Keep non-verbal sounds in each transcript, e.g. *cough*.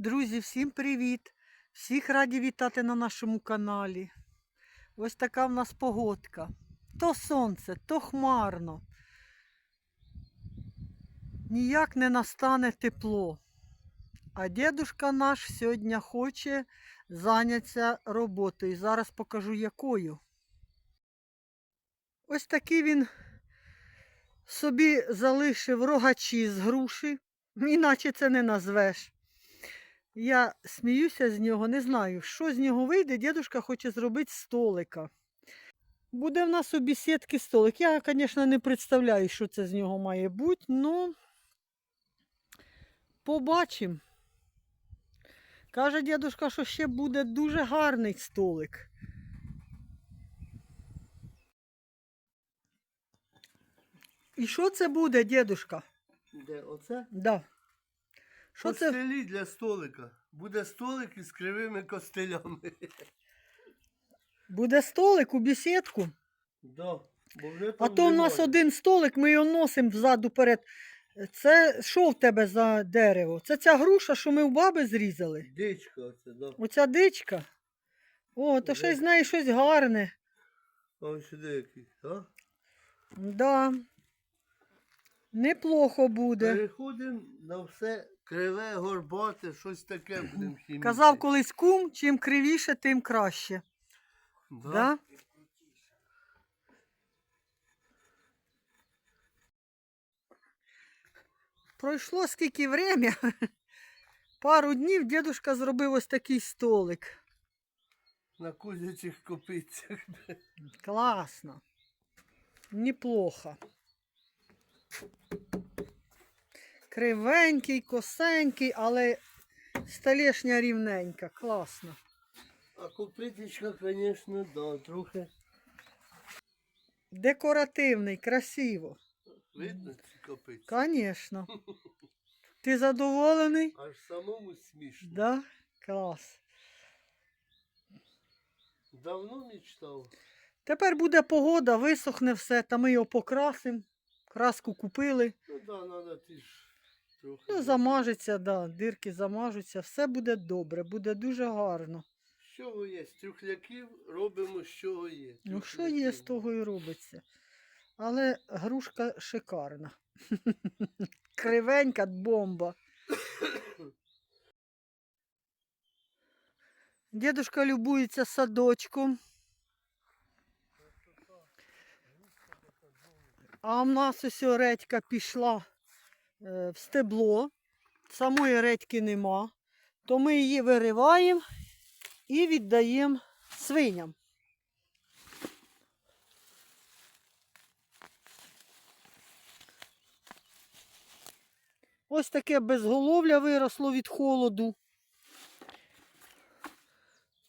Друзі, всім привіт! Всіх раді вітати на нашому каналі. Ось така в нас погодка. То сонце, то хмарно. Ніяк не настане тепло. А дедушка наш сьогодні хоче зайнятися роботою. Зараз покажу якою. Ось такий він собі залишив рогачі з груші. Іначе це не назвеш. Я сміюся з нього, не знаю, що з нього вийде. Дідушка хоче зробити столика. Буде в нас у бесідки столик. Я, звісно, не представляю, що це з нього має бути, але побачимо. Каже дідушка, що ще буде дуже гарний столик. І що це буде, дідушка? Де оце? Да. Що це? Костелі для столика. Буде столик із кривими костелями. Буде столик у бесідку. Да. Бо вже А там то у нас немає. один столик, ми його носимо взаду перед. Це що в тебе за дерево? Це ця груша, що ми у баби зрізали. Дичка оце, да. Оця дичка. О, то щось з неї щось гарне. А ось сюди якийсь, а? Да. Неплохо буде. Переходимо на все криве, горбате, щось таке *clears throat* будемо хіміти. Казав колись кум, чим кривіше, тим краще. Да? Да? Пройшло скільки время. *laughs* Пару днів дідушка зробив ось такий столик. На кузячих копицях. Класно. Неплохо. Кривенький, косенький, але столешня рівненька. Класно. А копитечка, звісно, да, трохи. Декоративний, красиво. Видно ці копиці? Звісно. *laughs* Ти задоволений? Аж самому смішно. Да? Клас. Давно мечтав. Тепер буде погода, висохне все, та ми його покрасимо. Краску купили. Ну да, треба ти ж. Ну, замажеться, да, дирки замажуться, все буде добре, буде дуже гарно. З чого є? З трюхляків робимо з чого є. Ну, що є, з того і робиться. Але грушка шикарна. *laughs* Кривенька бомба. Дідушка любується садочком. А в нас ось редька пішла в стебло. Самої редьки нема. То ми її вириваємо і віддаємо свиням. Ось таке безголовля виросло від холоду.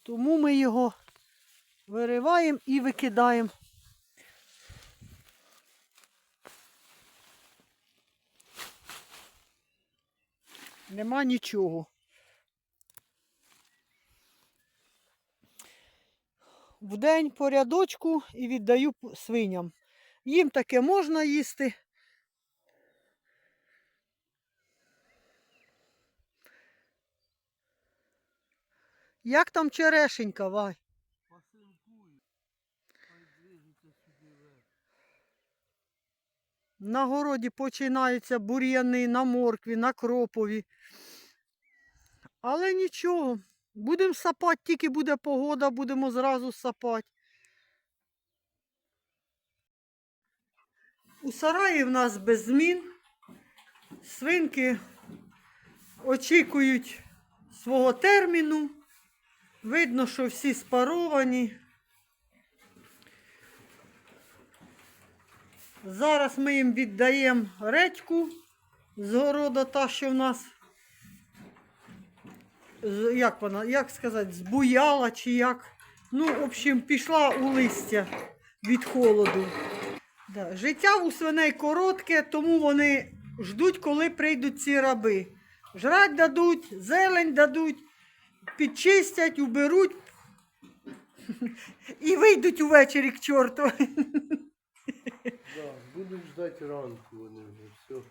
Тому ми його вириваємо і викидаємо. Нема нічого. В день по рядочку і віддаю свиням. Їм таке можна їсти. Як там черешенька, Вай? Пасинкуй. Хай сюди вверх. На городі починаються бур'яни на моркві, на кропові. Але нічого. Будемо сапати, тільки буде погода, будемо зразу сапати. У сараї в нас без змін. Свинки очікують свого терміну. Видно, що всі спаровані. Зараз ми їм віддаємо редьку з города, та, що в нас, як вона, як сказати, збуяла чи як. Ну, в общем, пішла у листя від холоду. Да. Життя у свиней коротке, тому вони ждуть, коли прийдуть ці раби. Жрать дадуть, зелень дадуть, підчистять, уберуть *laughs* і вийдуть увечері к чорту. *laughs* Будуть ждати ранку вони вже, все.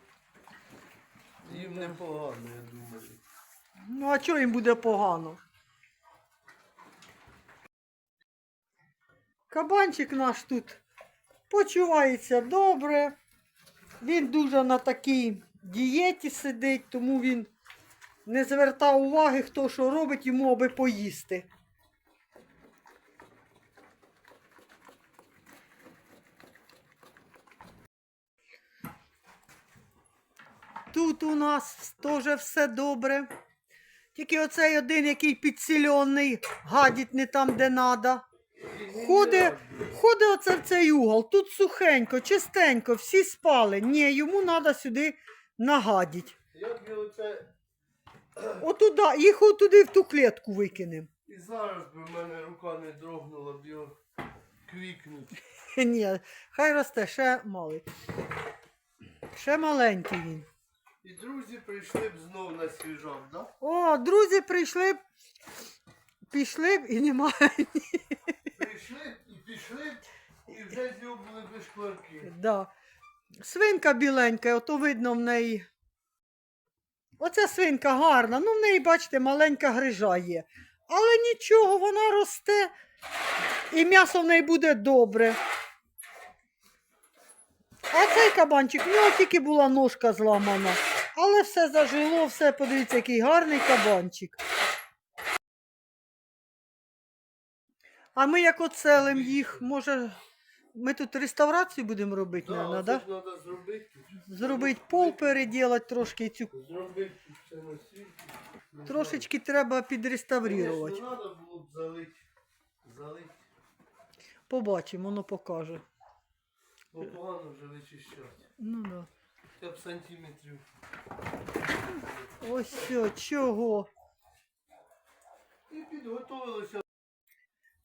Їм непогано, я думаю. Ну, а чого їм буде погано? Кабанчик наш тут почувається добре. Він дуже на такій дієті сидить, тому він не звертав уваги, хто що робить йому, аби поїсти. Тут у нас теж все добре. Тільки оцей один, який підсільоний, гадить не там, де треба. Ходить, ходить оце в цей угол. Тут сухенько, чистенько, всі спали. Ні, йому треба сюди нагадіть. Як його це. Отуда, їх отуди в ту клітку викинемо. І зараз би в мене рука не дрогнула б його квікнуть. *laughs* Ні, хай росте, ще малий. Ще маленький він. І друзі прийшли б знов на свіжак, да? О, друзі прийшли, б, пішли б і немає. Прийшли і пішли, і вже з нього були би шкварки. Да. Свинка біленька, ото видно в неї. Оця свинка гарна. Ну, в неї, бачите, маленька грижа є. Але нічого, вона росте, і м'ясо в неї буде добре. А цей кабанчик, в нього тільки була ножка зламана. Але все зажило, все, подивіться, який гарний кабанчик. А ми як оцелим їх, може, ми тут реставрацію будемо робити, Да, да? треба зробити. Зробити пол переділати трошки цю. Зробити. Трошечки треба підреставрувати. Конечно, треба було б залити. Залити. Побачимо, воно покаже. Бо погано вже вичищати. Ну да. Хоча б сантиметрів. Ось все, чого? І підготовилося.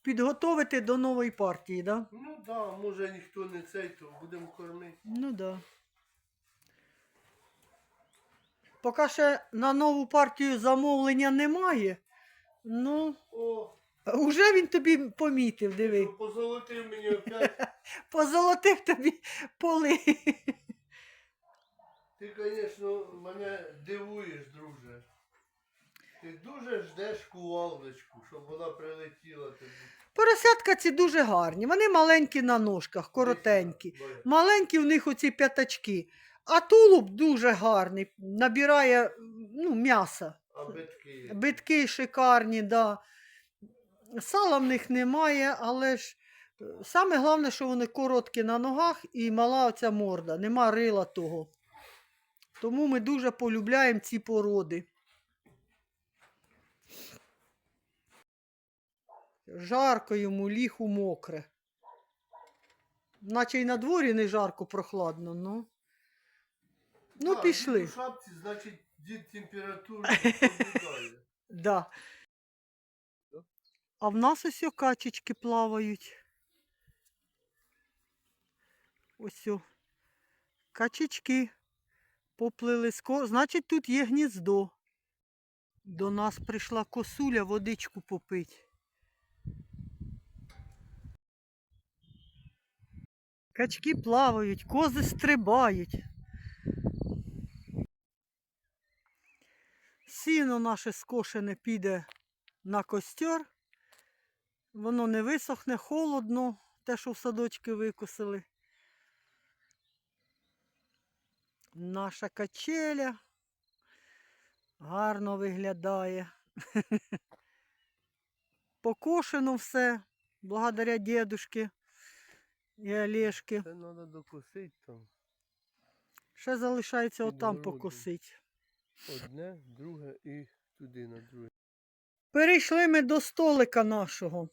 Підготовити до нової партії, да? Ну так, да, може ніхто не цей, то будемо кормити. Ну да. Поки ще на нову партію замовлення немає. Ну, О, вже він тобі помітив, диви. позолотив мені опять. *laughs* Позолотив тобі поли. Ти, звісно, мене дивуєш, друже. Ти дуже ждеш кувалдочку, щоб вона прилетіла тобі. Поросятка ці дуже гарні. Вони маленькі на ножках, коротенькі. Маленькі в них оці п'ятачки. А тулуб дуже гарний, набирає ну, м'яса. А битки. Битки шикарні, да. Сала в них немає, але ж е, саме головне, що вони короткі на ногах і мала оця морда, нема рила того. Тому ми дуже полюбляємо ці породи. Жарко йому, ліху мокре. Наче й на дворі не жарко, прохладно, ну. Ну, пішли. У шапці, значить, дід температуру соблюдає. *laughs* Да. А в нас ось качечки плавають. Ось. Качечки поплили ско. Значить, тут є гніздо. До нас прийшла косуля водичку попить. Качки плавають, кози стрибають. Сіно наше скошене піде на костер. Воно не висохне, холодно, те, що в садочки викосили. Наша качеля гарно виглядає. *laughs* Покошено все, благодаря дедушки і Олешки. Це треба докусити там. Ще залишається отам покосити. Одне, друге і туди на друге. Перейшли ми до столика нашого,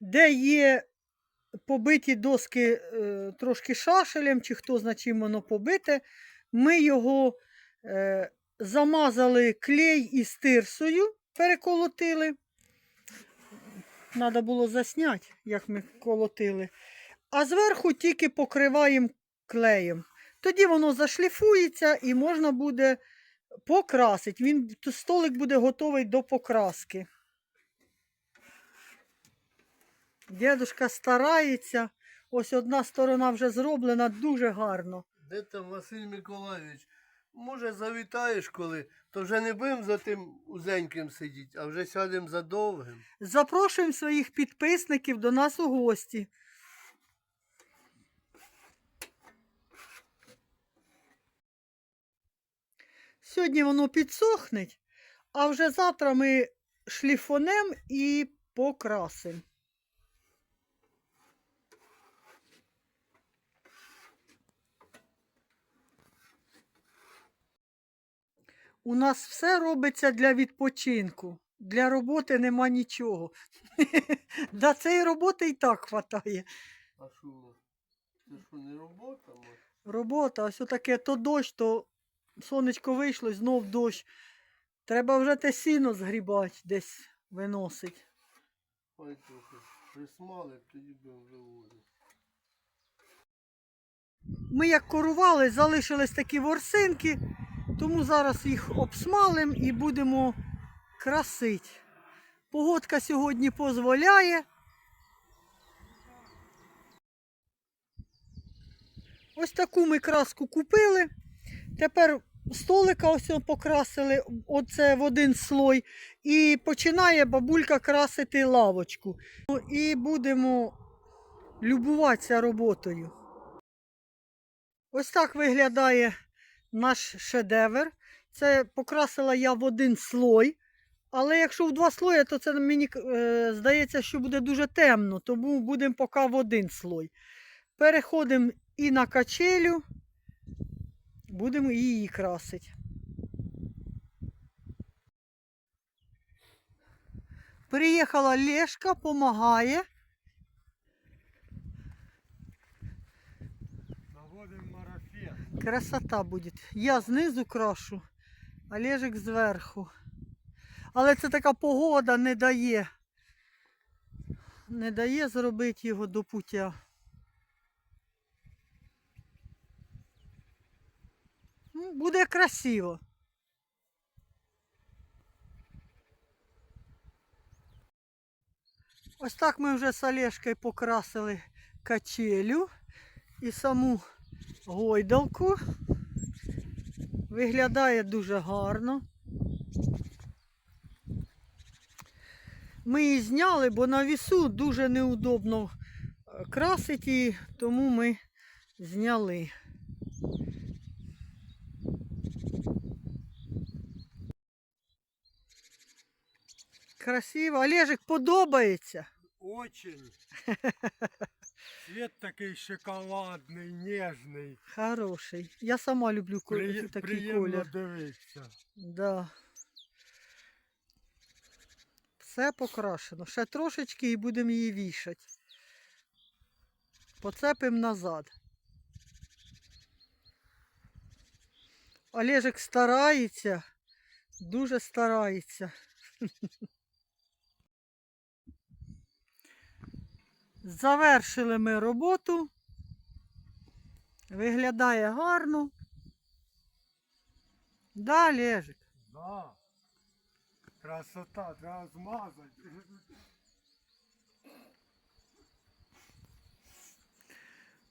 де є побиті доски е, трошки шашелем, чи хто зна чим воно побите. Ми його е, замазали клей із тирсою, переколотили. Треба було засняти, як ми колотили. А зверху тільки покриваємо клеєм. Тоді воно зашліфується і можна буде покрасить. Він столик буде готовий до покраски. Дідушка старається. Ось одна сторона вже зроблена дуже гарно. Де там Василь Миколайович? Може, завітаєш коли, то вже не будемо за тим узеньким сидіти, а вже сядемо за довгим. Запрошуємо своїх підписників до нас у гості. Сьогодні воно підсохне, а вже завтра ми шліфонем і покрасимо. У нас все робиться для відпочинку. Для роботи нема нічого. *laughs* До цієї роботи і так хватає. А що? Це що не робота? Робота, ось таке то дощ, то сонечко вийшло, знов дощ. Треба вже те сіно згрібати, десь виносить. Ой, трохи присмали, тоді будемо вивозити. Ми як корували, залишились такі ворсинки, тому зараз їх обсмалимо і будемо красити. Погодка сьогодні дозволяє. Ось таку ми краску купили. Тепер столика ось покрасили, оце в один слой. І починає бабулька красити лавочку. Ну, І будемо любуватися роботою. Ось так виглядає наш шедевр. Це покрасила я в один слой. Але якщо в два слої, то це мені е, здається, що буде дуже темно, тому будемо поки в один слой. Переходимо і на качелю, будемо її красити. Приїхала Лешка, допомагає. Красота буде. Я знизу крашу, а Лежик зверху. Але це така погода не дає. Не дає зробити його до пуття. Ну, Буде красиво. Ось так ми вже з Олешкою покрасили качелю і саму гойдалку. Виглядає дуже гарно. Ми її зняли, бо на вісу дуже неудобно е, красити її, тому ми зняли. Красиво. Олежик подобається. Очень. *laughs* Цвет такий шоколадний, ніжний. Хороший. Я сама люблю Приє- такий приємно колір. дивитися. Да. Все покрашено. Ще трошечки і будемо її вішати. Поцепимо назад. Олежик старається, дуже старається. *laughs* Завершили ми роботу. Виглядає гарно. Да, Олежик? Да. Красота, треба змазати.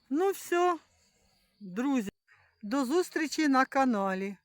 Ну все, друзі, до зустрічі на каналі.